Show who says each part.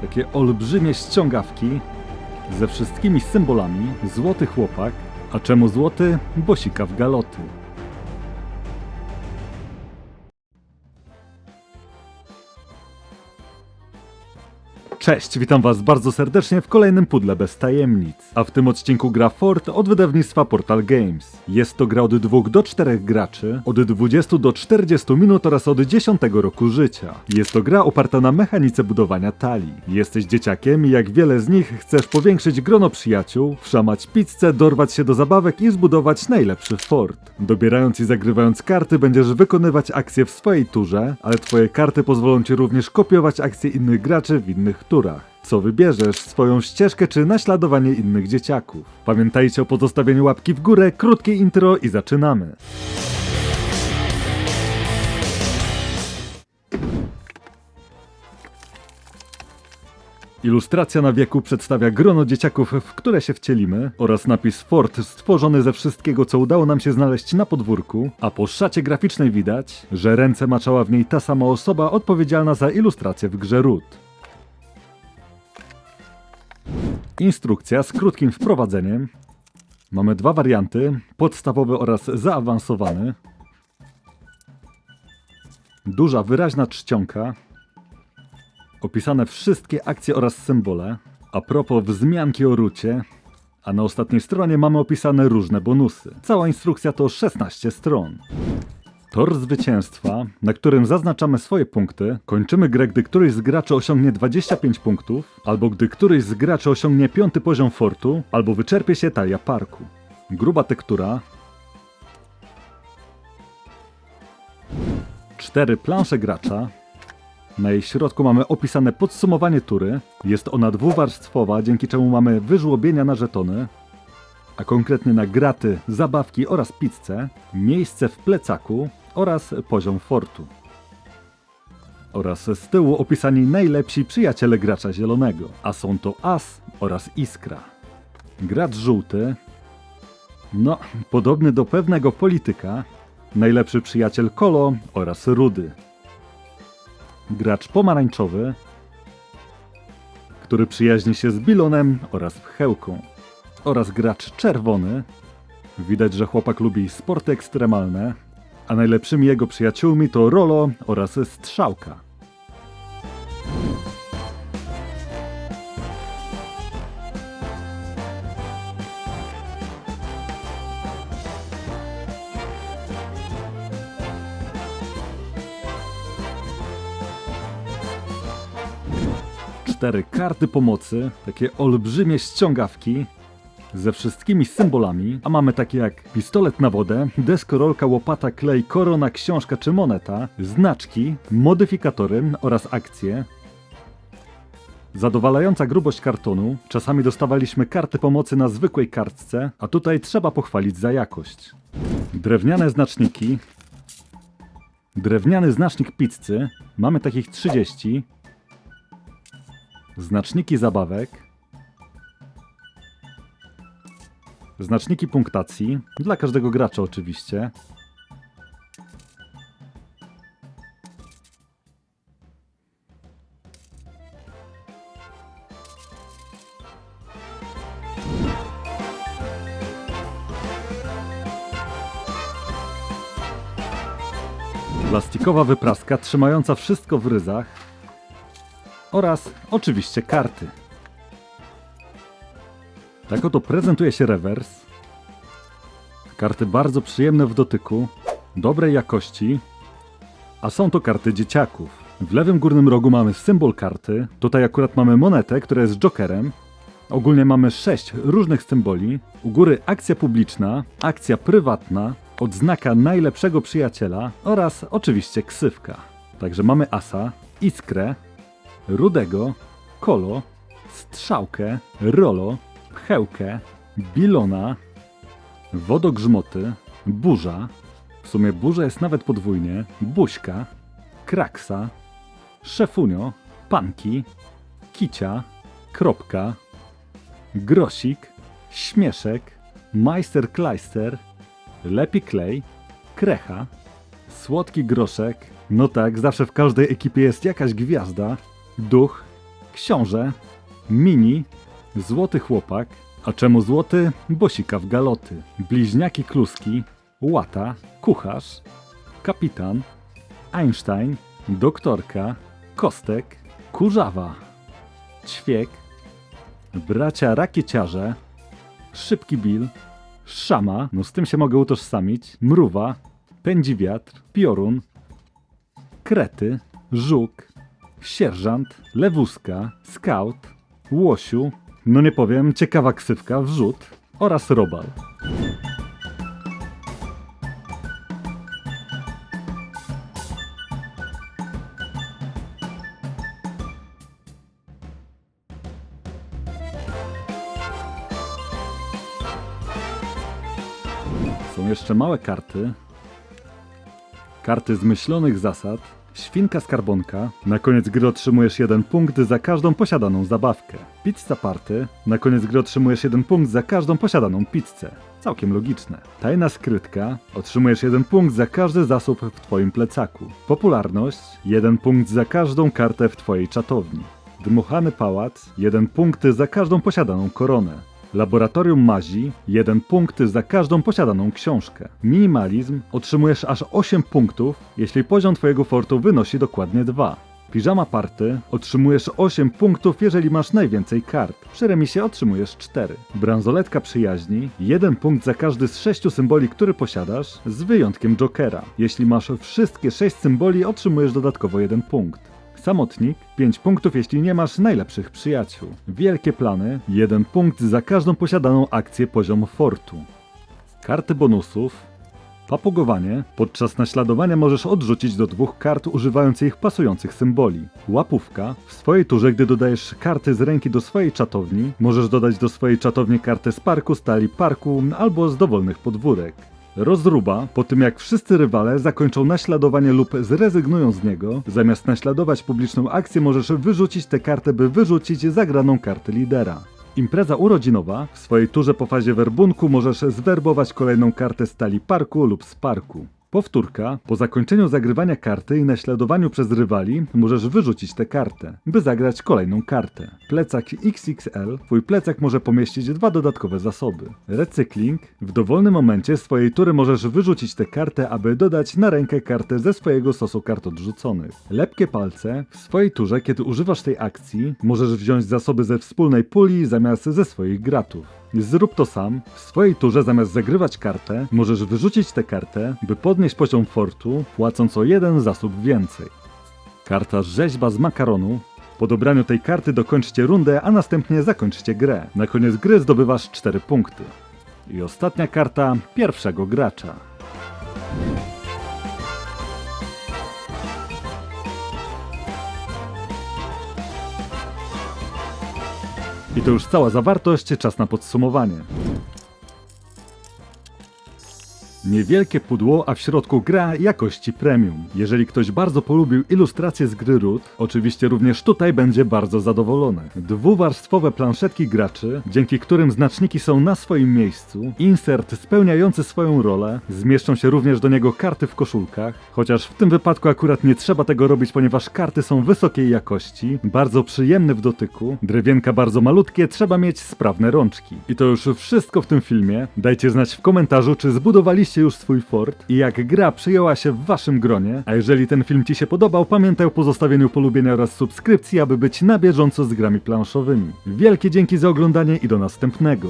Speaker 1: Takie olbrzymie ściągawki ze wszystkimi symbolami. Złoty chłopak. A czemu złoty? Bo sika w galoty. Cześć, witam was bardzo serdecznie w kolejnym pudle bez tajemnic. A w tym odcinku gra Fort od wydawnictwa Portal Games. Jest to gra od 2 do 4 graczy, od 20 do 40 minut oraz od 10 roku życia. Jest to gra oparta na mechanice budowania talii. Jesteś dzieciakiem i jak wiele z nich chcesz powiększyć grono przyjaciół, wszamać pizzę, dorwać się do zabawek i zbudować najlepszy fort. Dobierając i zagrywając karty będziesz wykonywać akcje w swojej turze, ale twoje karty pozwolą ci również kopiować akcje innych graczy w innych turach. Co wybierzesz, swoją ścieżkę czy naśladowanie innych dzieciaków? Pamiętajcie o pozostawieniu łapki w górę, krótkie intro i zaczynamy. Ilustracja na wieku przedstawia grono dzieciaków, w które się wcielimy, oraz napis Fort stworzony ze wszystkiego, co udało nam się znaleźć na podwórku, a po szacie graficznej widać, że ręce maczała w niej ta sama osoba odpowiedzialna za ilustrację w grze Root. Instrukcja z krótkim wprowadzeniem. Mamy dwa warianty, podstawowy oraz zaawansowany. Duża, wyraźna czcionka. Opisane wszystkie akcje oraz symbole. A propos wzmianki o rucie. A na ostatniej stronie mamy opisane różne bonusy. Cała instrukcja to 16 stron. Tor zwycięstwa, na którym zaznaczamy swoje punkty, kończymy grę, gdy któryś z graczy osiągnie 25 punktów, albo gdy któryś z graczy osiągnie piąty poziom fortu, albo wyczerpie się talia parku. Gruba tektura. Cztery plansze gracza. Na jej środku mamy opisane podsumowanie tury. Jest ona dwuwarstwowa, dzięki czemu mamy wyżłobienia na żetony, a konkretnie na graty, zabawki oraz pizzę, miejsce w plecaku oraz poziom fortu. Oraz z tyłu opisani najlepsi przyjaciele gracza zielonego, a są to As oraz Iskra. Gracz żółty, no, podobny do pewnego polityka, najlepszy przyjaciel Kolo oraz Rudy. Gracz pomarańczowy, który przyjaźni się z Bilonem oraz Pchełką oraz gracz czerwony. Widać, że chłopak lubi sporty ekstremalne, a najlepszymi jego przyjaciółmi to Rolo oraz Strzałka. Cztery karty pomocy, takie olbrzymie ściągawki, ze wszystkimi symbolami, a mamy takie jak pistolet na wodę, deskorolka, łopata, klej, korona, książka czy moneta, znaczki, modyfikatory oraz akcje. Zadowalająca grubość kartonu, czasami dostawaliśmy karty pomocy na zwykłej kartce, a tutaj trzeba pochwalić za jakość. Drewniane znaczniki. Drewniany znacznik pizzy, mamy takich 30. Znaczniki zabawek. Znaczniki punktacji, dla każdego gracza oczywiście. Plastikowa wypraska trzymająca wszystko w ryzach. Oraz oczywiście karty. Tak oto prezentuje się rewers. Karty bardzo przyjemne w dotyku, dobrej jakości, a są to karty dzieciaków. W lewym górnym rogu mamy symbol karty, tutaj akurat mamy monetę, która jest jokerem. Ogólnie mamy sześć różnych symboli. U góry akcja publiczna, akcja prywatna, odznaka najlepszego przyjaciela oraz oczywiście ksywka. Także mamy asa, iskrę, rudego, kolo, strzałkę, rolo, pchełkę, bilona, wodogrzmoty, burza, w sumie burza jest nawet podwójnie, buźka, kraksa, szefunio, panki, kicia, kropka, grosik, śmieszek, majster kleister, lepi klej, krecha, słodki groszek, no tak, zawsze w każdej ekipie jest jakaś gwiazda, duch, książę, mini, złoty chłopak, a czemu złoty? Bo sika w galoty, bliźniaki kluski, łata, kucharz, kapitan, Einstein, doktorka, kostek, kurzawa, ćwiek, bracia rakieciarze, szybki Bill, szama, no z tym się mogę utożsamić, mruwa, pędzi wiatr, piorun, krety, żuk, sierżant, lewuska, scout, łosiu, no nie powiem, ciekawa ksywka, wrzut oraz robal. Są jeszcze małe karty. Karty zmyślonych zasad. Świnka skarbonka. Na koniec gry otrzymujesz jeden punkt za każdą posiadaną zabawkę. Pizza party. Na koniec gry otrzymujesz jeden punkt za każdą posiadaną pizzę. Całkiem logiczne. Tajna skrytka. Otrzymujesz jeden punkt za każdy zasób w twoim plecaku. Popularność. Jeden punkt za każdą kartę w twojej czatowni. Dmuchany pałac. Jeden punkt za każdą posiadaną koronę. Laboratorium Mazi, jeden punkt za każdą posiadaną książkę. Minimalizm, otrzymujesz aż 8 punktów, jeśli poziom twojego fortu wynosi dokładnie 2. Piżama Party, otrzymujesz 8 punktów, jeżeli masz najwięcej kart. Przy remisie otrzymujesz 4. Bransoletka Przyjaźni, 1 punkt za każdy z 6 symboli, który posiadasz, z wyjątkiem Jokera. Jeśli masz wszystkie 6 symboli, otrzymujesz dodatkowo 1 punkt. Samotnik 5 punktów, jeśli nie masz najlepszych przyjaciół. Wielkie plany 1 punkt za każdą posiadaną akcję poziom fortu. Karty bonusów. Papugowanie. Podczas naśladowania możesz odrzucić do dwóch kart używając ich pasujących symboli. Łapówka. W swojej turze, gdy dodajesz karty z ręki do swojej czatowni, możesz dodać do swojej czatowni kartę z parku, stali parku albo z dowolnych podwórek. Rozruba, po tym jak wszyscy rywale zakończą naśladowanie lub zrezygnują z niego, zamiast naśladować publiczną akcję możesz wyrzucić tę kartę, by wyrzucić zagraną kartę lidera. Impreza urodzinowa, w swojej turze po fazie werbunku możesz zwerbować kolejną kartę z talii parku lub z parku. Powtórka, po zakończeniu zagrywania karty i naśladowaniu przez rywali, możesz wyrzucić tę kartę, by zagrać kolejną kartę. Plecak XXL, twój plecak może pomieścić dwa dodatkowe zasoby. Recykling, w dowolnym momencie swojej tury możesz wyrzucić tę kartę, aby dodać na rękę kartę ze swojego stosu kart odrzuconych. Lepkie palce, w swojej turze, kiedy używasz tej akcji, możesz wziąć zasoby ze wspólnej puli zamiast ze swoich gratów. Zrób to sam. W swojej turze zamiast zagrywać kartę, możesz wyrzucić tę kartę, by podnieść poziom fortu, płacąc o jeden zasób więcej. Karta rzeźba z makaronu. Po dobraniu tej karty dokończcie rundę, a następnie zakończcie grę. Na koniec gry zdobywasz 4 punkty. I ostatnia karta pierwszego gracza. I to już cała zawartość, czas na podsumowanie. Niewielkie pudło, a w środku gra jakości premium. Jeżeli ktoś bardzo polubił ilustracje z gry Root, oczywiście również tutaj będzie bardzo zadowolony. Dwuwarstwowe planszetki graczy, dzięki którym znaczniki są na swoim miejscu, insert spełniający swoją rolę, zmieszczą się również do niego karty w koszulkach, chociaż w tym wypadku akurat nie trzeba tego robić, ponieważ karty są wysokiej jakości, bardzo przyjemne w dotyku, drewienka bardzo malutkie, trzeba mieć sprawne rączki. I to już wszystko w tym filmie. Dajcie znać w komentarzu, czy zbudowaliście już swój fort i jak gra przyjęła się w waszym gronie. A jeżeli ten film ci się podobał, pamiętaj o pozostawieniu polubienia oraz subskrypcji, aby być na bieżąco z grami planszowymi. Wielkie dzięki za oglądanie i do następnego.